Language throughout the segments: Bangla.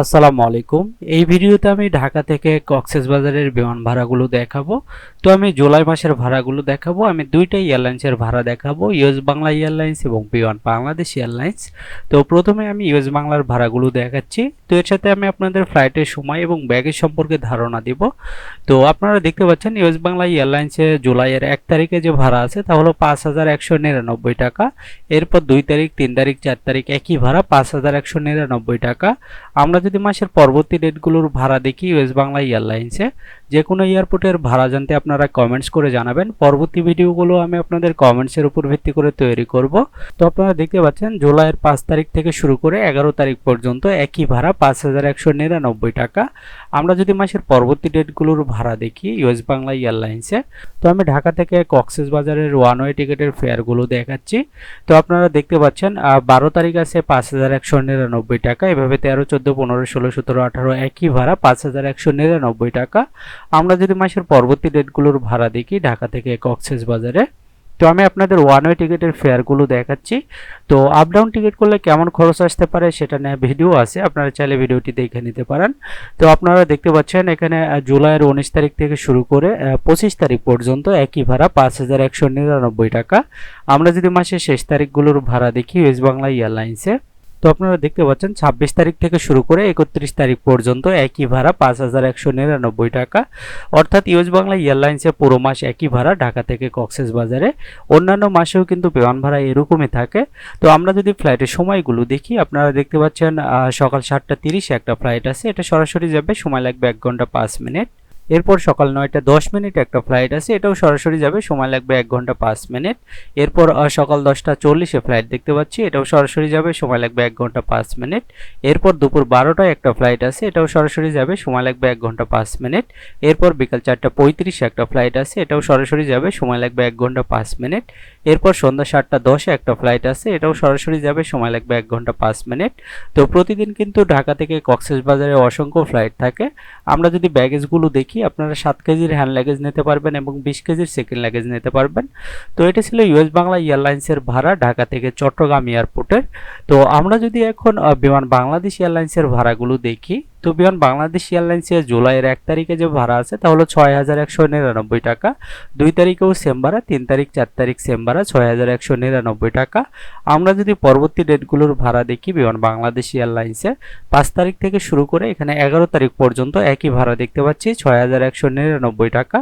আসসালামু আলাইকুম। এই ভিডিওতে আমি ঢাকা থেকে কক্সেস বাজারের বিমান ভাড়াগুলো দেখাবো। তো আমি জুলাই মাসের ভাড়াগুলো দেখাবো। আমি দুইটা এয়ারলাইন্সের ভাড়া দেখাবো, ইউএস বাংলা এয়ারলাইন্স এবং বিমান বাংলাদেশ এয়ারলাইন্স। তো প্রথমে আমি ইউএস বাংলার ভাড়াগুলো দেখাচ্ছি। তো এর সাথে আমি আপনাদের ফ্লাইটের সময় এবং ব্যাগের সম্পর্কে ধারণা দিব। তো আপনারা দেখতে পাচ্ছেন, ইউএস বাংলা এয়ারলাইন্সে জুলাইয়ের এক তারিখে যে ভাড়া আছে, তা হলো পাঁচ হাজার একশো নিরানব্বই টাকা। এরপর দুই তারিখ, তিন তারিখ, চার তারিখ একই ভাড়া, পাঁচ হাজার একশো নিরানব্বই টাকা। আমরা যদি মাসের পরবর্তী ডেটগুলোর ভাড়া দেখি ওয়েস্ট বাংলা এয়ারলাইন্সে যে কোনো এয়ারপোর্টের ভাড়া জানতে আপনারা কমেন্টস করে জানাবেন। পরবর্তী ভিডিওগুলো আমি আপনাদের কমেন্টসের উপর ভিত্তি করে তৈরি করব। তো আপনারা দেখতে পাচ্ছেন, জুলাইয়ের পাঁচ তারিখ থেকে শুরু করে এগারো তারিখ পর্যন্ত একই ভাড়া পাঁচ হাজার একশো নিরানব্বই টাকা। আমরা যদি মাসের পরবর্তী ডেটগুলোর ভাড়া দেখি ওয়েস্ট বাংলা এয়ারলাইন্সে তো আমি ঢাকা থেকে কক্সেস বাজারের ওয়ান ওয়ে টিকিটের ফেয়ারগুলো দেখাচ্ছি। তো আপনারা দেখতে পাচ্ছেন বারো তারিখ আছে পাঁচ হাজার একশো নিরানব্বই টাকা। এভাবে তেরো, চোদ্দ, পনেরো, ষোলো, সতেরো, আঠারো একই ভাড়া পাঁচ হাজার একশো নিরানব্বই টাকা। আমরা যদি মাসের পরবর্তী ডেটগুলোর ভাড়া দেখি ঢাকা থেকে কক্সেস বাজারে, তো আমি আপনাদের ওয়ান ওয়ে টিকিটের ফেয়ারগুলো দেখাচ্ছি। তো আপ ডাউন টিকিট করলে কেমন খরচ আসতে পারে সেটা নিয়ে ভিডিও আছে, আপনারা চাইলে ভিডিওটি দেখে নিতে পারেন। তো আপনারা দেখতে পাচ্ছেন এখানে জুলাইয়ের উনিশ তারিখ থেকে শুরু করে পঁচিশ তারিখ পর্যন্ত একই ভাড়া, পাঁচ হাজার একশো নিরানব্বই টাকা। আমরা যদি মাসের শেষ তারিখগুলোর ভাড়া দেখি ওয়েস্ট বাংলা এয়ারলাইন্সে তো আপনারা দেখতে পাচ্ছেন, ছাব্বিশ তারিখ থেকে শুরু করে একত্রিশ তারিখ পর্যন্ত একই ভাড়া পাঁচ হাজার একশো নিরানব্বই টাকা। অর্থাৎ ইউএস বাংলা এয়ারলাইন্সে পুরো মাস একই ভাড়া, ঢাকা থেকে কক্সেস বাজারে। অন্যান্য মাসেও কিন্তু বিমান ভাড়া এরকমই থাকে। তো আমরা যদি ফ্লাইটের সময়গুলো দেখি, আপনারা দেখতে পাচ্ছেন সকাল সাতটা তিরিশে একটা ফ্লাইট আছে, এটা সরাসরি যাবে, সময় লাগবে এক ঘণ্টা পাঁচ মিনিট। এরপর সকাল নয়টা দশ মিনিট একটা ফ্লাইট আছে, এটাও সরাসরি যাবে, সময় লাগবে এক ঘণ্টা পাঁচ মিনিট। এরপর সকাল দশটা চল্লিশে ফ্লাইট দেখতে পাচ্ছি, এটাও সরাসরি যাবে, সময় লাগবে এক ঘণ্টা পাঁচ মিনিট। এরপর দুপুর বারোটায় একটা ফ্লাইট আছে, এটাও সরাসরি যাবে, সময় লাগবে এক ঘণ্টা পাঁচ মিনিট। এরপর বিকাল চারটা পঁয়ত্রিশে একটা ফ্লাইট আছে, এটাও সরাসরি যাবে, সময় লাগবে এক ঘণ্টা পাঁচ মিনিট। এরপর সন্ধ্যা সাতটা দশে একটা ফ্লাইট আছে, এটাও সরাসরি যাবে, সময় লাগবে এক ঘণ্টা পাঁচ মিনিট। তো প্রতিদিন কিন্তু ঢাকা থেকে কক্সেস বাজারে অসংখ্য ফ্লাইট থাকে। আমরা যদি ব্যাগেজগুলো দেখি কি আপনারা সাত কেজির হ্যান্ড লাগেজ নিতে পারবেন এবং বিশ কেজির সেকেন্ড লাগেজ নিতে পারবেন। তো এটা ছিল ইউএস বাংলা এয়ারলাইন্সের ভাড়া ঢাকা থেকে চট্টগ্রাম এয়ারপোর্টের। তো আমরা যদি এখন বিমান বাংলাদেশ এয়ারলাইন্সের ভাড়াগুলো দেখি তো বিমান বাংলাদেশ এয়ারলাইন্সের জুলাইয়ের এক তারিখে যে ভাড়া আছে, তা হলো ছয় হাজার একশো নিরানব্বই টাকা। দুই তারিখেও সেম ভাড়া, তিন তারিখ, চার তারিখ সেম ভাড়া, ছয় হাজার একশো নিরানব্বই টাকা। আমরা যদি পরবর্তী ডেটগুলোর ভাড়া দেখি, বিমান বাংলাদেশ এয়ারলাইন্সে পাঁচ তারিখ থেকে শুরু করে এখানে এগারো তারিখ পর্যন্ত একই ভাড়া দেখতে পাচ্ছি, ছয় হাজার একশো নিরানব্বই টাকা।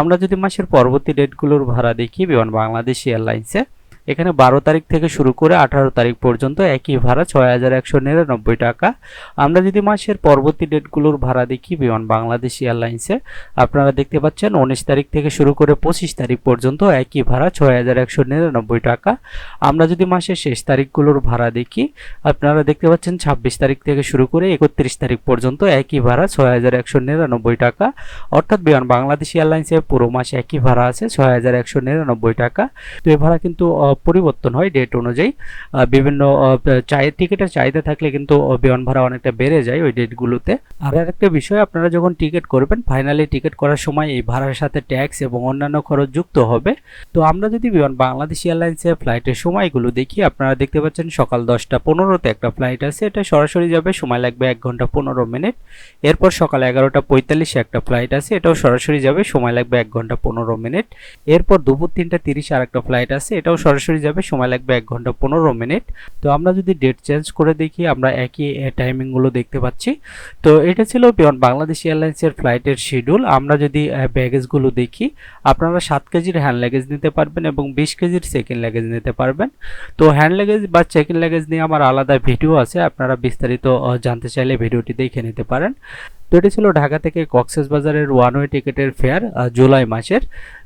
আমরা যদি মাসের পরবর্তী ডেটগুলোর ভাড়া দেখি, বিমান বাংলাদেশ এয়ারলাইন্সে এখানে বারো তারিখ থেকে শুরু করে আঠারো তারিখ পর্যন্ত একই ভাড়া ছয় হাজার একশো নিরানব্বই টাকা। আমরা যদি মাসের পরবর্তী ডেটগুলোর ভাড়া দেখি, বিমান বাংলাদেশ এয়ারলাইন্সে, আপনারা দেখতে পাচ্ছেন উনিশ তারিখ থেকে শুরু করে পঁচিশ তারিখ পর্যন্ত একই ভাড়া ছয় হাজার একশো নিরানব্বই টাকা। আমরা যদি মাসের শেষ তারিখগুলোর ভাড়া দেখি, আপনারা দেখতে পাচ্ছেন ছাব্বিশ তারিখ থেকে শুরু করে একত্রিশ তারিখ পর্যন্ত একই ভাড়া ছয় হাজার একশো নিরানব্বই টাকা। অর্থাৎ বিমান বাংলাদেশ এয়ারলাইন্সে পুরো মাস একই ভাড়া আছে ছয় হাজার একশো নিরানব্বই টাকা। তো এই ভাড়া কিন্তু পরিবর্তন হয় ডেট অনুযায়ী। বিভিন্ন চাই টিকিটের চাহিদা থাকলে কিন্তু বিমান ভাড়া অনেকটা বেড়ে যায় ওই ডেটগুলোতে আর একটা বিষয়, আপনারা যখন টিকিট করবেন ফাইনালি টিকিট করার সময় এই ভাড়ার সাথে ট্যাক্স এবং অন্যান্য খরচ যুক্ত হবে। তো আমরা যদি বিমান, বাংলাদেশ এয়ারলাইন্সের ফ্লাইটের সময়গুলো দেখি, আপনারা দেখতে পাচ্ছেন সকাল দশটা পনেরোতে একটা ফ্লাইট আছে। এটা সরাসরি যাবে, সময় লাগবে এক ঘণ্টা পনেরো মিনিট। এরপর সকাল এগারোটা পঁয়তাল্লিশে একটা ফ্লাইট আছে, এটাও সরাসরি যাবে, সময় লাগবে এক ঘণ্টা পনেরো মিনিট। এরপর দুপুর তিনটা তিরিশে আর একটা ফ্লাইট আছে, এটাও সরাসরি যাবে, সময় লাগবে এক ঘণ্টা পনেরো মিনিট। তো আমরা যদি ডেট চেঞ্জ করে দেখি, আমরা একই টাইমিংগুলো দেখতে পাচ্ছি। তো এটা ছিল বিমান বাংলাদেশ এয়ারলাইন্সের ফ্লাইটের শিডিউল আমরা যদি ব্যাগেজগুলো দেখি, আপনারা সাত কেজির হ্যান্ড লাগেজ নিতে পারবেন এবং বিশ কেজির সেকেন্ড লাগেজ নিতে পারবেন। তো হ্যান্ড লাগেজ বা সেকেন্ড লাগেজ নিয়ে আমার আলাদা ভিডিও আছে, আপনারা বিস্তারিত জানতে চাইলে ভিডিওটি দেখে নিতে পারেন। তো এটি ছিল ঢাকা থেকে কক্সেস বাজারের ওয়ান ওয়ে টিকিটের ফেয়ার জুলাই মাসের।